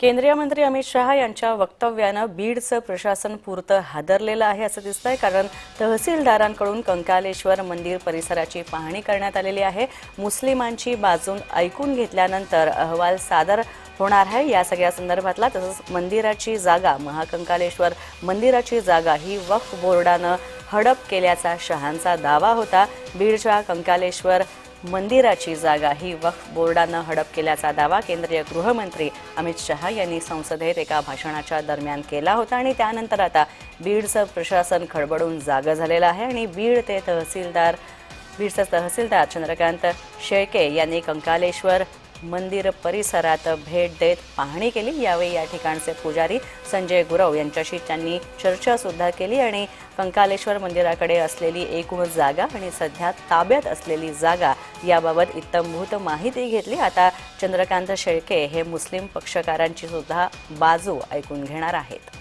केंद्रीय मंत्री अमित शहा यांच्या वक्तव्यानं बीडचं प्रशासन पुरतं हादरलेलं आहे असं दिसतंय कारण तहसीलदारांकडून कंकालेश्वर मंदिर परिसराची पाहणी करण्यात आलेली आहे. मुस्लिमांची बाजून ऐकून घेतल्यानंतर अहवाल सादर होणार आहे या सगळ्या संदर्भातला तसंच मंदिराची जागा महाकंकालेश्वर मंदिराची जागा ही वक्फ बोर्डानं हडप केल्याचा शहांचा दावा होता. बीडच्या कंकालेश्वर मंदिराची जागा ही वक्फ बोर्डानं हडप केल्याचा दावा केंद्रीय गृहमंत्री अमित शहा यांनी संसदेत एका भाषणाच्या दरम्यान केला होता आणि त्यानंतर आता बीडचं प्रशासन खडबडून जागं झालेलं आहे आणि बीड ते तहसीलदार बीडचे तहसीलदार चंद्रकांत शेळके यांनी कंकालेश्वर मंदिर परिसरात भेट देत पाहणी केली. यावेळी या ठिकाणचे पुजारी संजय गुरव यांच्याशी त्यांनी चर्चासुद्धा केली आणि कंकालेश्वर मंदिराकडे असलेली एकूण जागा आणि सध्या ताब्यात असलेली जागा याबाबत इत्तमभूत माहिती घेतली. आता चंद्रकांत शेळके हे मुस्लिम पक्षकारांची सुद्धा बाजू ऐकून घेणार आहेत.